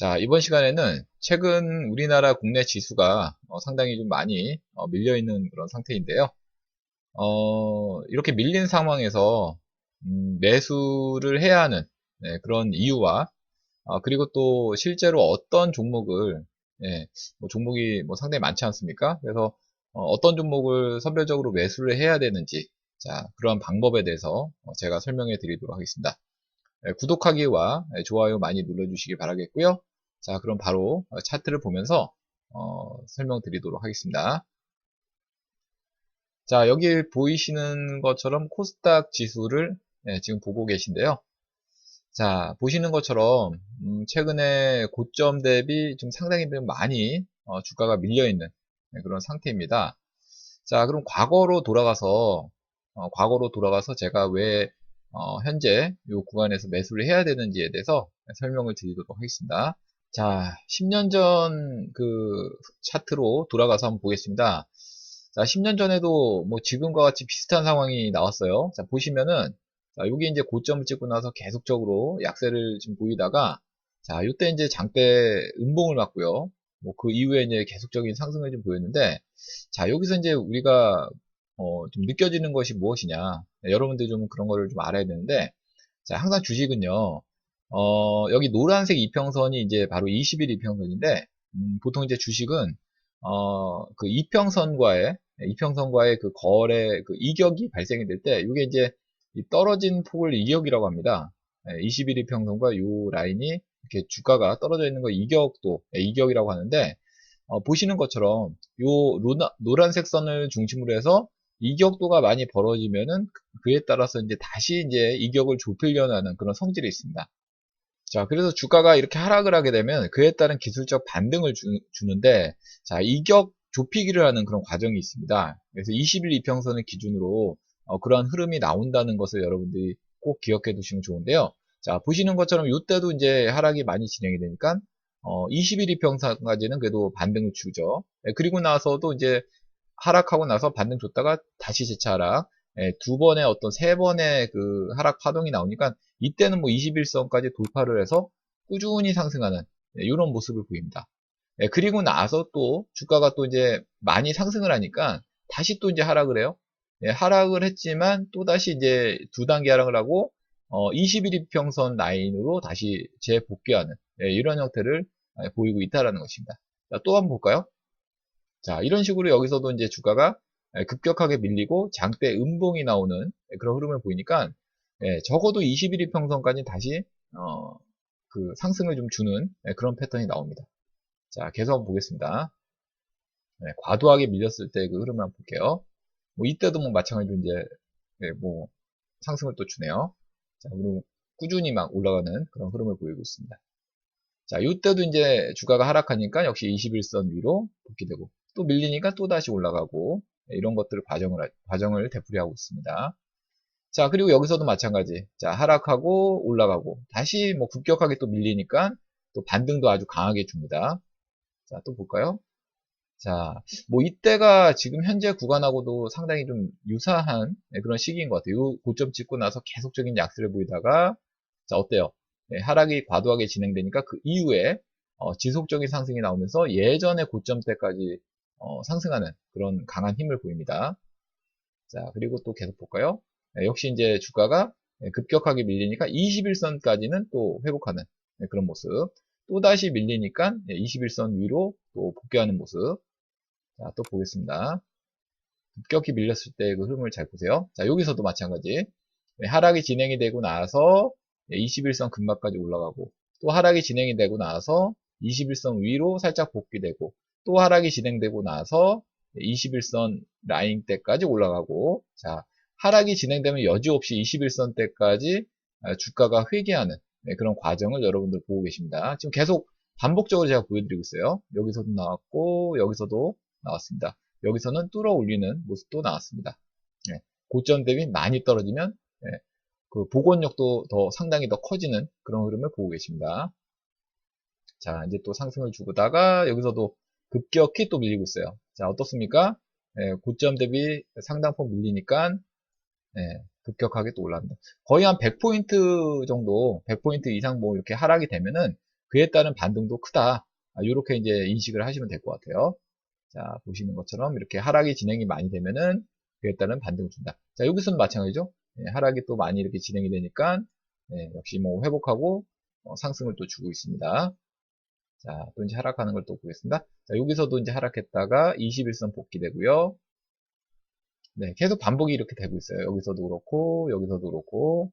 자, 이번 시간에는 최근 우리나라 국내 지수가 어, 상당히 좀 많이 어, 밀려있는 그런 상태인데요. 어, 이렇게 밀린 상황에서 음, 매수를 해야 하는 네, 그런 이유와 어, 그리고 또 실제로 어떤 종목을 예, 뭐 종목이 뭐 상당히 많지 않습니까? 그래서 어, 떤 종목을 선별적으로 매수를 해야 되는지 자 그러한 방법에 대해서 어, 제가 설명해 드리도록 하겠습니다. 예, 구독하기와 예, 좋아요 많이 눌러주시기 바라겠고요. 자, 그럼 바로 어, 차트를 보면서 어, 설명드리도록 하겠습니다. 자, 여기 보이시는 것처럼 코스닥 지수를 네, 지금 보고 계신데요. 자, 보시는 것처럼 음, 최근에 고점 대비 좀 상당히 많이 어, 주가가 밀려있는 네, 그런 상태입니다. 자, 그럼 과거로 돌아가서 어, 과거로 돌아가서 제가 왜 어, 현재 이 구간에서 매수를 해야 되는지에 대해서 설명을 드리도록 하겠습니다. 자, 10년 전 그 차트로 돌아가서 한번 보겠습니다. 자, 10년 전에도 뭐 지금과 같이 비슷한 상황이 나왔어요. 자, 보시면은, 자, 여기 이제 고점을 찍고 나서 계속적으로 약세를 지금 보이다가, 자, 이때 이제 장대 음봉을 맞고요. 뭐 그 이후에 이제 계속적인 상승을 좀 보였는데, 자, 여기서 이제 우리가, 어, 좀 느껴지는 것이 무엇이냐. 네, 여러분들 좀 그런 거를 좀 알아야 되는데, 자, 항상 주식은요, 어, 여기 노란색 이평선이 이제 바로 20일 이평선인데, 음, 보통 이제 주식은, 어, 그 이평선과의, 이평선과의 그 거래, 그 이격이 발생이 될 때, 이게 이제 떨어진 폭을 이격이라고 합니다. 21 이평선과 이 라인이 이렇게 주가가 떨어져 있는 거 이격도, 예, 이격이라고 하는데, 어, 보시는 것처럼 요 로나, 노란색 선을 중심으로 해서 이격도가 많이 벌어지면은 그에 따라서 이제 다시 이제 이격을 좁히려는 그런 성질이 있습니다. 자, 그래서 주가가 이렇게 하락을 하게 되면 그에 따른 기술적 반등을 주, 는데 자, 이격 좁히기를 하는 그런 과정이 있습니다. 그래서 20일 이평선을 기준으로 어, 그러한 흐름이 나온다는 것을 여러분들이 꼭 기억해 두시면 좋은데요. 자, 보시는 것처럼 이때도 이제 하락이 많이 진행이 되니까 어, 21 이평선까지는 그래도 반등을 주죠. 네, 그리고 나서도 이제 하락하고 나서 반등 줬다가 다시 재차 하락. 예, 두 번의 어떤 세 번의 그 하락 파동이 나오니까 이때는 뭐 21선까지 돌파를 해서 꾸준히 상승하는 이런 예, 모습을 보입니다. 예, 그리고 나서 또 주가가 또 이제 많이 상승을 하니까 다시 또 이제 하락을 해요. 하락을 했지만 또 다시 이제 두 단계 하락을 하고 어, 21일평선 라인으로 다시 재복귀하는 이런 형태를 보이고 있다라는 것입니다. 또 한번 볼까요? 자, 이런 식으로 여기서도 이제 주가가 예, 급격하게 밀리고 장대 음봉이 나오는 그런 흐름을 보이니까 예, 적어도 21일 평선까지 다시 어, 그 상승을 좀 주는 예, 그런 패턴이 나옵니다. 자, 계속 보겠습니다. 과도하게 밀렸을 때 그 흐름을 한번 볼게요. 뭐 이때도 뭐 마찬가지로 이제 뭐 상승을 또 주네요. 자, 그리고 꾸준히 막 올라가는 그런 흐름을 보이고 있습니다. 자, 이때도 이제 주가가 하락하니까 역시 21선 위로 복귀되고 또 밀리니까 또 다시 올라가고 네, 이런 것들을 과정을, 과정을 되풀이하고 있습니다. 자, 그리고 여기서도 마찬가지. 자, 하락하고 올라가고 다시 뭐 급격하게 또 밀리니까 또 반등도 아주 강하게 줍니다. 자, 또 볼까요? 자, 뭐 이때가 지금 현재 구간하고도 상당히 좀 유사한 네, 그런 시기인 것 같아요. 고점 찍고 나서 계속적인 약세를 보이다가 자, 어때요? 네, 하락이 과도하게 진행되니까 그 이후에 어, 지속적인 상승이 나오면서 예전의 고점 때까지 어, 상승하는 그런 강한 힘을 보입니다. 자, 그리고 또 계속 볼까요? 네, 역시 이제 주가가 네, 급격하게 밀리니까 21선까지는 또 회복하는 네, 그런 모습. 또 다시 밀리니까 21선 위로 또 복귀하는 모습. 자, 또 보겠습니다. 급격히 밀렸을 때 그 흐름을 잘 보세요. 자, 여기서도 마찬가지. 하락이 진행이 되고 나서 21선 근막까지 올라가고 또 하락이 진행이 되고 나서 21선 위로 살짝 복귀되고 또 하락이 진행되고 나서 21선 라인 때까지 올라가고 자 하락이 진행되면 여지없이 21선 때까지 아, 주가가 회귀하는 네, 그런 과정을 여러분들 보고 계십니다. 지금 계속 반복적으로 제가 보여드리고 있어요. 여기서도 나왔고 여기서도 나왔습니다. 여기서는 뚫어 올리는 모습도 나왔습니다. 네, 고점 대비 많이 떨어지면 네, 그 복원력도 더 상당히 더 커지는 그런 흐름을 보고 계십니다. 자 이제 또 상승을 주고다가 여기서도 급격히 또 밀리고 있어요. 자, 어떻습니까? 예, 고점 대비 상당폭 밀리니까 예, 급격하게 또 올라갑니다. 거의 한 100포인트 정도, 100포인트 이상 뭐 이렇게 하락이 되면은 그에 따른 반등도 크다. 이렇게 이제 인식을 하시면 될 것 같아요. 자, 보시는 것처럼 이렇게 하락이 진행이 많이 되면은 그에 따른 반등을 준다. 자, 여기서는 마찬가지죠. 예, 하락이 또 많이 이렇게 진행이 되니까 예, 역시 뭐 회복하고 어, 상승을 또 주고 있습니다. 자, 또 이제 하락하는 걸 또 보겠습니다. 자, 여기서도 이제 하락했다가 21선 복귀되고요. 네, 계속 반복이 이렇게 되고 있어요. 여기서도 그렇고, 여기서도 그렇고.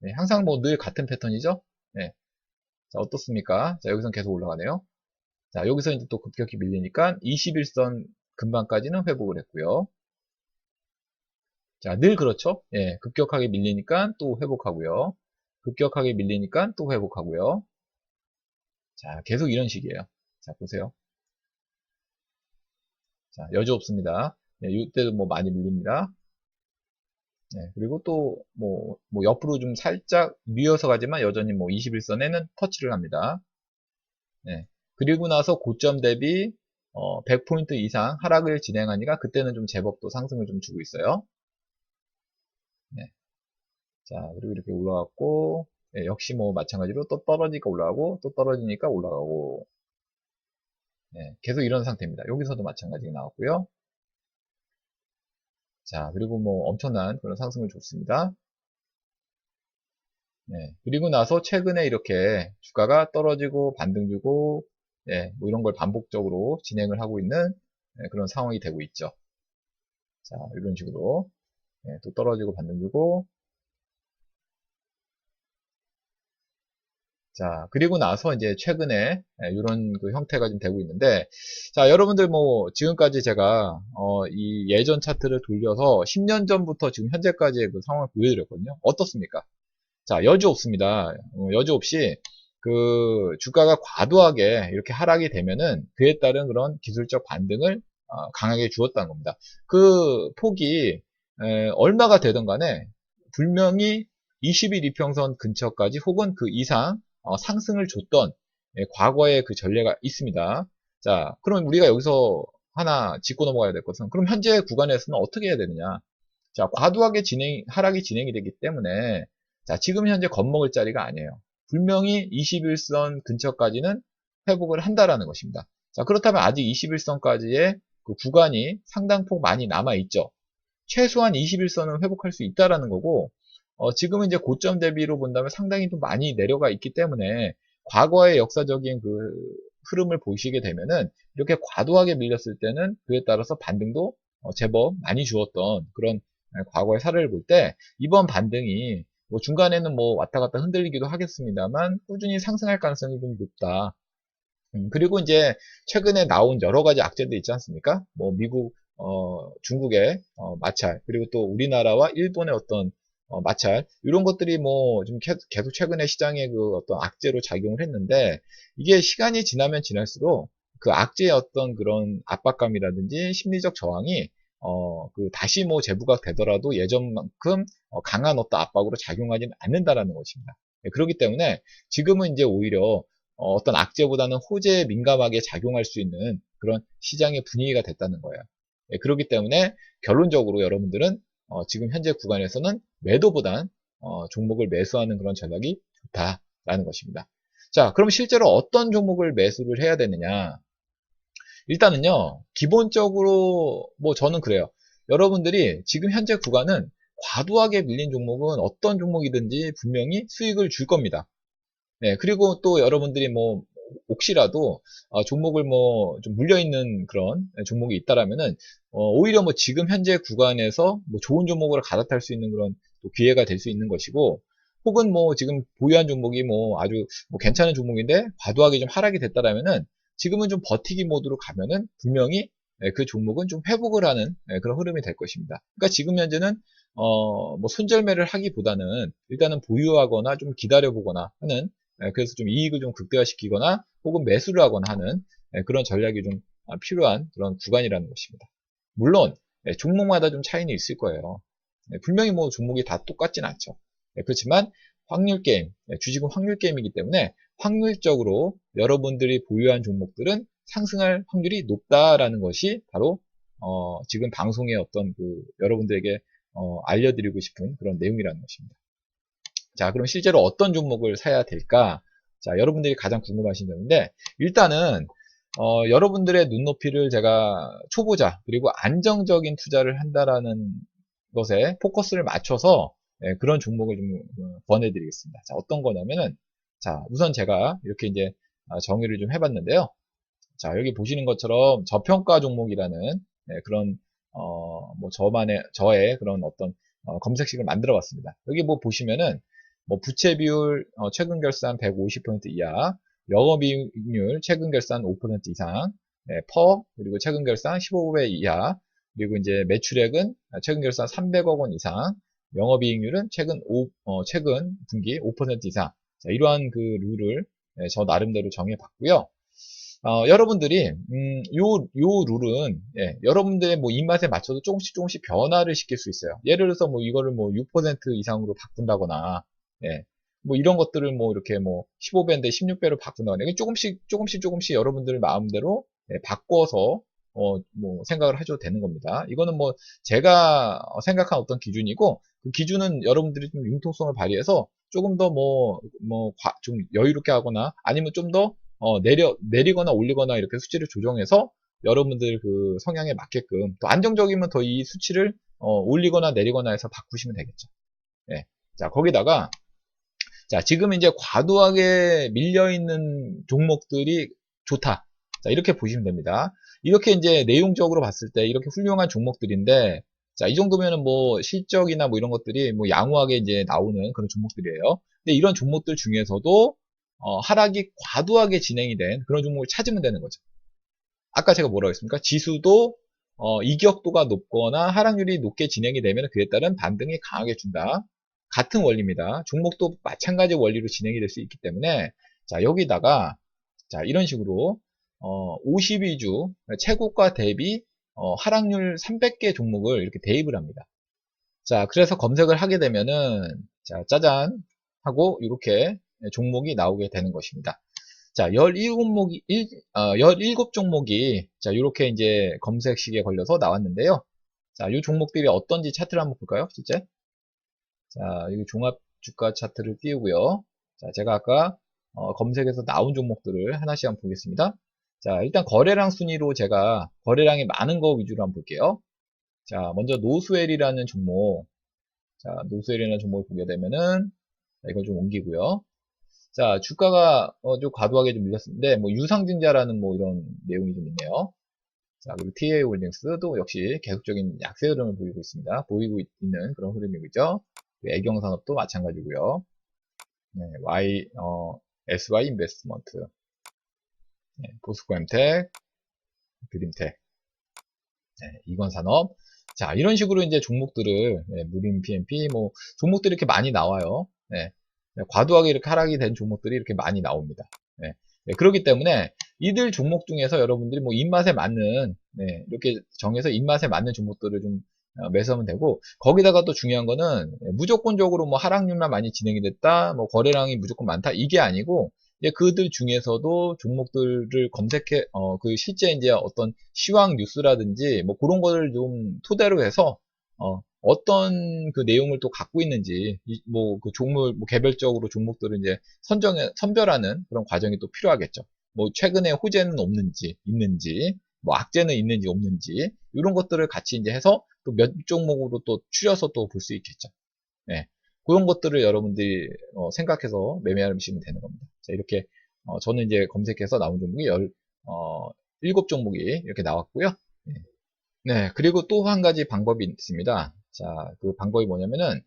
네, 항상 뭐 늘 같은 패턴이죠? 네. 자, 어떻습니까? 자, 여기선 계속 올라가네요. 자, 여기서 이제 또 급격히 밀리니까 21선 근방까지는 회복을 했고요. 자, 늘 그렇죠? 예, 급격하게 밀리니까 또 회복하고요. 급격하게 밀리니까 또 회복하고요. 자, 계속 이런 식이에요. 자, 보세요. 자, 여지 없습니다. 네, 이때도 뭐 많이 밀립니다. 네, 그리고 또, 뭐, 뭐, 옆으로 좀 살짝 미어서 가지만 여전히 뭐 21선에는 터치를 합니다. 네, 그리고 나서 고점 대비, 어, 100포인트 이상 하락을 진행하니까 그때는 좀 제법 또 상승을 좀 주고 있어요. 네. 자, 그리고 이렇게 올라갔고, 네, 역시 뭐 마찬가지로 또 떨어지니까 올라가고, 또 떨어지니까 올라가고, 네, 계속 이런 상태입니다. 여기서도 마찬가지가 나왔고요. 자, 그리고 뭐 엄청난 그런 상승을 줬습니다. 네, 그리고 나서 최근에 이렇게 주가가 떨어지고 반등 주고, 네, 뭐 이런 걸 반복적으로 진행을 하고 있는 네, 그런 상황이 되고 있죠. 자, 이런 식으로 네, 또 떨어지고 반등 주고, 자, 그리고 나서 이제 최근에 이런 그 형태가 좀 되고 있는데, 자, 여러분들 뭐 지금까지 제가 어, 이 예전 차트를 돌려서 10년 전부터 지금 현재까지의 그 상황을 보여드렸거든요. 어떻습니까? 자, 여지 없습니다. 어, 여지 없이 그 주가가 과도하게 이렇게 하락이 되면은 그에 따른 그런 기술적 반등을 어, 강하게 주었다는 겁니다. 그 폭이 에, 얼마가 되든 간에 분명히 20일 이평선 근처까지 혹은 그 이상 어, 상승을 줬던 예, 과거의 그 전례가 있습니다. 자, 그럼 우리가 여기서 하나 짚고 넘어가야 될 것은 그럼 현재 구간에서는 어떻게 해야 되느냐? 자, 과도하게 진행 하락이 진행이 되기 때문에 자, 지금 현재 겁먹을 자리가 아니에요. 분명히 21선 근처까지는 회복을 한다라는 것입니다. 자, 그렇다면 아직 21선까지의 그 구간이 상당폭 많이 남아 있죠. 최소한 21선은 회복할 수 있다라는 거고 어, 지금은 이제 고점 대비로 본다면 상당히 좀 많이 내려가 있기 때문에 과거의 역사적인 그 흐름을 보시게 되면은 이렇게 과도하게 밀렸을 때는 그에 따라서 반등도 어, 제법 많이 주었던 그런 과거의 사례를 볼 때 이번 반등이 뭐 중간에는 뭐 왔다 갔다 흔들리기도 하겠습니다만 꾸준히 상승할 가능성이 좀 높다. 음, 그리고 이제 최근에 나온 여러 가지 악재들 있지 않습니까? 뭐 미국, 어, 중국의 어, 마찰 그리고 또 우리나라와 일본의 어떤 어, 마찰 이런 것들이 뭐 좀 계속 최근에 시장에 그 어떤 악재로 작용을 했는데 이게 시간이 지나면 지날수록 그 악재의 어떤 그런 압박감이라든지 심리적 저항이 어, 그 다시 뭐 재부각 되더라도 예전만큼 어, 강한 어떤 압박으로 작용하지는 않는다라는 것입니다. 네, 그렇기 때문에 지금은 이제 오히려 어, 떤 악재보다는 호재에 민감하게 작용할 수 있는 그런 시장의 분위기가 됐다는 거예요. 네, 그렇기 때문에 결론적으로 여러분들은 어, 지금 현재 구간에서는 매도보단 어, 종목을 매수하는 그런 전략이 좋다라는 것입니다. 자, 그럼 실제로 어떤 종목을 매수를 해야 되느냐? 일단은요, 기본적으로 뭐 저는 그래요. 여러분들이 지금 현재 구간은 과도하게 밀린 종목은 어떤 종목이든지 분명히 수익을 줄 겁니다. 네, 그리고 또 여러분들이 뭐 혹시라도 어, 종목을 뭐 좀 물려 있는 그런 종목이 있다라면은 어, 오히려 뭐 지금 현재 구간에서 뭐 좋은 종목으로 갈아탈 수 있는 그런 기회가 될 수 있는 것이고 혹은 뭐 지금 보유한 종목이 뭐 아주 뭐 괜찮은 종목인데 과도하게 좀 하락이 됐다라면은 지금은 좀 버티기 모드로 가면은 분명히 예, 그 종목은 좀 회복을 하는 예, 그런 흐름이 될 것입니다. 그러니까 지금 현재는 어, 뭐 손절매를 하기보다는 일단은 보유하거나 좀 기다려보거나 하는 예, 그래서 좀 이익을 좀 극대화시키거나 혹은 매수를 하거나 하는 예, 그런 전략이 좀 아, 필요한 그런 구간이라는 것입니다. 물론 예, 종목마다 좀 차이는 있을 거예요. 분명히 뭐 종목이 다 똑같진 않죠. 그렇지만 확률 게임, 주식은 확률 게임이기 때문에 확률적으로 여러분들이 보유한 종목들은 상승할 확률이 높다라는 것이 바로 어, 지금 방송의 어떤 그 여러분들에게 어, 알려드리고 싶은 그런 내용이라는 것입니다. 자, 그럼 실제로 어떤 종목을 사야 될까? 자, 여러분들이 가장 궁금하신 점인데, 일단은, 어, 여러분들의 눈높이를 제가 초보자, 그리고 안정적인 투자를 한다라는 것에 포커스를 맞춰서 예, 그런 종목을 좀 어, 권해드리겠습니다. 자, 어떤 거냐면은, 자, 우선 제가 이렇게 이제 아, 정의를 좀 해봤는데요. 자, 여기 보시는 것처럼 저평가 종목이라는 예, 그런, 어, 뭐 저만의, 저의 그런 어떤 어, 검색식을 만들어 봤습니다. 여기 뭐 보시면은, 뭐 부채 비율 어, 최근 결산 150% 이하, 영업이익률 최근 결산 5% 이상, 네, 퍼 그리고 최근 결산 15배 이하, 그리고 이제 매출액은 최근 결산 300억 원 이상, 영업이익률은 최근 5, 어, 최근 분기 5% 이상. 자, 이러한 그 룰을 네, 저 나름대로 정해봤고요. 어, 여러분들이 음, 요, 요 룰은 예, 여러분들의 뭐 입맛에 맞춰서 조금씩 조금씩 변화를 시킬 수 있어요. 예를 들어서 뭐 이거를 뭐 6% 이상으로 바꾼다거나 예, 뭐 이런 것들을 뭐 이렇게 뭐 15배인데 16배로 바꾼다거나 조금씩 조금씩 조금씩 여러분들 마음대로 예, 바꿔서 어, 뭐 생각을 하셔도 되는 겁니다. 이거는 뭐 제가 생각한 어떤 기준이고 그 기준은 여러분들이 좀 융통성을 발휘해서 조금 더 뭐 뭐 좀 여유롭게 하거나 아니면 좀더 어, 내려 내리거나 올리거나 이렇게 수치를 조정해서 여러분들 그 성향에 맞게끔 또 안정적이면 더 이 수치를 어, 올리거나 내리거나 해서 바꾸시면 되겠죠. 예. 자 거기다가 자 지금 이제 과도하게 밀려 있는 종목들이 좋다. 자 이렇게 보시면 됩니다. 이렇게 이제 내용적으로 봤을 때 이렇게 훌륭한 종목들인데 자, 이 정도면은 뭐 실적이나 뭐 이런 것들이 뭐 양호하게 이제 나오는 그런 종목들이에요. 근데 이런 종목들 중에서도 어, 하락이 과도하게 진행이 된 그런 종목을 찾으면 되는 거죠. 아까 제가 뭐라고 했습니까? 지수도 어, 이격도가 높거나 하락률이 높게 진행이 되면 그에 따른 반등이 강하게 준다. 같은 원리입니다. 종목도 마찬가지 원리로 진행이 될 수 있기 때문에 자 여기다가 자 이런 식으로 어, 52주 최고가 대비 어, 하락률 300개 종목을 이렇게 대입을 합니다. 자 그래서 검색을 하게 되면은 자 짜잔 하고 이렇게 종목이 나오게 되는 것입니다. 자, 17목이, 1, 어, 17종목이, 자, 이렇게 이제 검색식에 걸려서 나왔는데요. 자, 이 종목들이 어떤지 차트를 한번 볼까요? 실제? 자, 여기 종합 주가 차트를 띄우고요. 자, 제가 아까 어, 검색에서 나온 종목들을 하나씩 한번 보겠습니다. 자, 일단 거래량 순위로 제가 거래량이 많은 거 위주로 한번 볼게요. 자, 먼저 노스웰이라는 종목. 자, 노스웰이라는 종목을 보게 되면은, 자, 이걸 좀 옮기고요. 자, 주가가 어, 좀 과도하게 좀 밀렸는데, 뭐 유상증자라는 뭐 이런 내용이 좀 있네요. 자, 그리고 TA 홀딩스도 역시 계속적인 약세 흐름을 보이고 있습니다. 보이고 있는 그런 흐름이죠. 애경 산업도 마찬가지고요. 네, Y, 어, SY 인베스트먼트, 네, 보스코엠텍, 드림텍, 네, 이건 산업. 자, 이런 식으로 이제 종목들을, 네, 무림 PMP, 뭐, 종목들이 이렇게 많이 나와요. 네, 네, 과도하게 이렇게 하락이 된 종목들이 이렇게 많이 나옵니다. 네. 네, 그렇기 때문에 이들 종목 중에서 여러분들이 뭐 입맛에 맞는 네, 이렇게 정해서 입맛에 맞는 종목들을 좀 어, 매수하면 되고 거기다가 또 중요한 거는 무조건적으로 뭐 하락률만 많이 진행이 됐다 뭐 거래량이 무조건 많다 이게 아니고 이제 그들 중에서도 종목들을 검색해 어 그 실제 이제 어떤 시황 뉴스라든지 뭐 그런 거를 좀 토대로 해서 어 어떤 그 내용을 또 갖고 있는지 뭐 그 종목 뭐 개별적으로 종목들을 이제 선정해 선별하는 그런 과정이 또 필요하겠죠. 뭐 최근에 호재는 없는지 있는지 뭐 악재는 있는지 없는지 이런 것들을 같이 이제 해서 또 몇 종목으로 또 추려서 또 볼 수 있겠죠. 네. 그런 것들을 여러분들이 어, 생각해서 매매하시면 되는 겁니다. 자, 이렇게 어, 저는 이제 검색해서 나온 종목이 열, 어, 7종목이 이렇게 나왔고요. 네. 네, 그리고 또 한 가지 방법이 있습니다. 자, 그 방법이 뭐냐면은,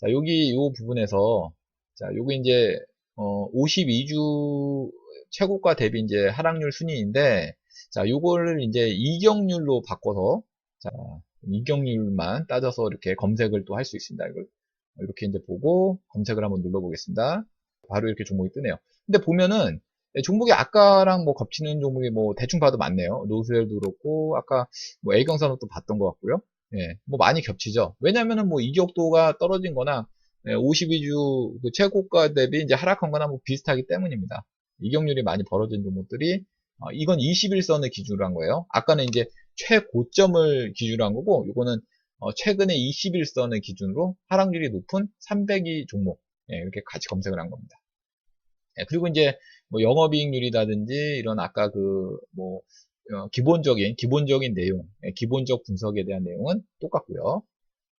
자, 여기 이 부분에서, 자, 요기 이제, 어, 52주 최고가 대비 이제 하락률 순위인데, 자, 요거를 이제 이격률로 바꿔서, 자, 이격률만 따져서 이렇게 검색을 또 할 수 있습니다. 이걸 이렇게 이제 보고 검색을 한번 눌러 보겠습니다. 바로 이렇게 종목이 뜨네요. 근데 보면은 네, 종목이 아까랑 뭐 겹치는 종목이 뭐 대충 봐도 많네요. 노스웰도 그렇고 아까 뭐 A경산업도 봤던 것 같고요. 예, 뭐 많이 겹치죠. 왜냐면은 뭐 이격도가 떨어진 거나 예, 52주 그 최고가 대비 이제 하락한 거나 뭐 비슷하기 때문입니다. 이격률이 많이 벌어진 종목들이 어, 이건 21선을 기준으로 한 거예요. 아까는 이제 최고점을 기준으로 한 거고 이거는 어, 최근에 21선을 기준으로 하락률이 높은 302 종목 예, 이렇게 같이 검색을 한 겁니다. 예, 그리고 이제 뭐 영업이익률이라든지 이런 아까 그뭐 기본적인 기본적인 내용, 예, 기본적 분석에 대한 내용은 똑같고요.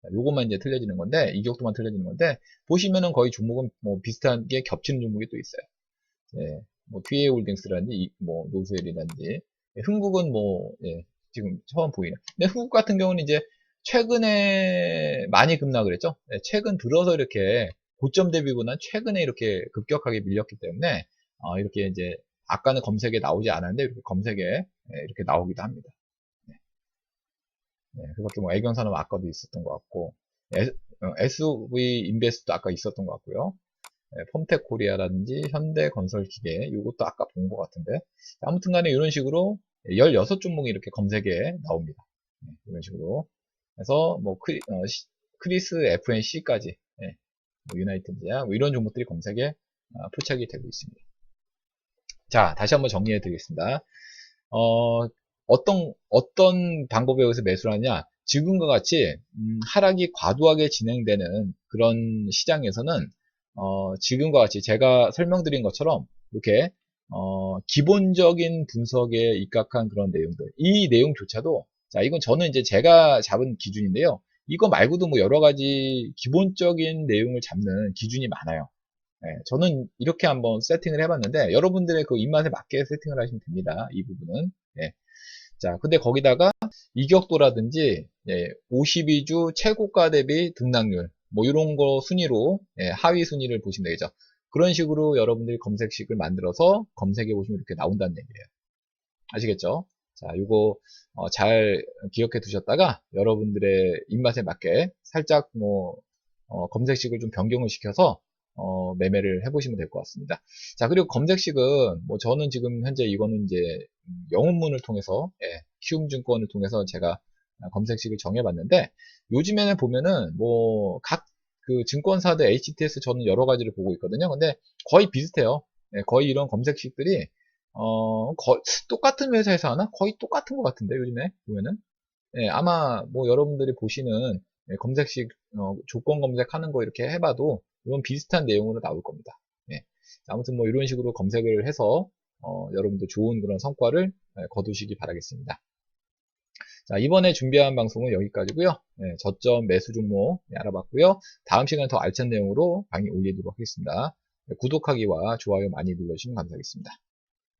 자, 요것만 이제 틀려지는 건데 이격도만 틀려지는 건데 보시면은 거의 종목은 뭐 비슷한 게 겹치는 종목이 또 있어요. 예, 뭐 QA 홀딩스라든지 이- 뭐 노스웰이라든지 예, 흥국은 뭐 예, 지금 처음 보이는. 근데 흥국 같은 경우는 이제 최근에 많이 급락을 했죠. 예, 최근 들어서 이렇게 고점 대비보다는 최근에 이렇게 급격하게 밀렸기 때문에 어, 이렇게 이제 아까는 검색에 나오지 않았는데 이렇게 검색에 예, 이렇게 나오기도 합니다. 네, 그밖에 뭐 애견산업 아까도 있었던 것 같고 SV 인베스트도 아까 있었던 것 같고요. 네, 펌텍 코리아라든지 현대건설기계 이것도 아까 본 것 같은데 아무튼 간에 이런 식으로 16종목이 이렇게 검색에 나옵니다. 네, 이런 식으로 그래서 뭐 크리, 어, 시- 크리스 FNC까지 뭐 유나이티드야 뭐 이런 종목들이 검색에 어, 포착이 되고 있습니다. 자 다시 한번 정리해 드리겠습니다. 어, 어떤, 어떤 방법에 의해서 매수를 하냐? 지금과 같이, 음, 하락이 과도하게 진행되는 그런 시장에서는, 어, 지금과 같이 제가 설명드린 것처럼, 이렇게, 어, 기본적인 분석에 입각한 그런 내용들. 이 내용조차도, 자, 이건 저는 이제 제가 잡은 기준인데요. 이거 말고도 뭐 여러 가지 기본적인 내용을 잡는 기준이 많아요. 예, 저는 이렇게 한번 세팅을 해봤는데, 여러분들의 그 입맛에 맞게 세팅을 하시면 됩니다. 이 부분은. 예. 자, 근데 거기다가 이격도라든지 52주 최고가 대비 등락률 뭐 이런 거 순위로 예, 하위 순위를 보시면 되겠죠. 그런 식으로 여러분들이 검색식을 만들어서 검색해 보시면 이렇게 나온다는 얘기예요. 아시겠죠? 자, 이거 어, 잘 기억해 두셨다가 여러분들의 입맛에 맞게 살짝 뭐 어, 검색식을 좀 변경을 시켜서 어, 매매를 해보시면 될 것 같습니다. 자, 그리고 검색식은 뭐 저는 지금 현재 이거는 이제 음, 영업문을 통해서 예, 키움증권을 통해서 제가 검색식을 정해봤는데 요즘에는 보면은 뭐 각 그 증권사들 HTS 저는 여러 가지를 보고 있거든요. 근데 거의 비슷해요. 예, 거의 이런 검색식들이 어 거- 똑같은 회사에서 하나 거의 똑같은 것 같은데 요즘에 보면은 예, 아마 뭐 여러분들이 보시는 예, 검색식 어, 조건 검색하는 거 이렇게 해봐도 이런 비슷한 내용으로 나올 겁니다. 예. 아무튼 뭐 이런 식으로 검색을 해서 어, 여러분들 좋은 그런 성과를 예, 거두시기 바라겠습니다. 자, 이번에 준비한 방송은 여기까지고요. 예, 저점 매수 종목 예, 알아봤고요. 다음 시간에 더 알찬 내용으로 강의 올리도록 하겠습니다. 예, 구독하기와 좋아요 많이 눌러주시면 감사하겠습니다.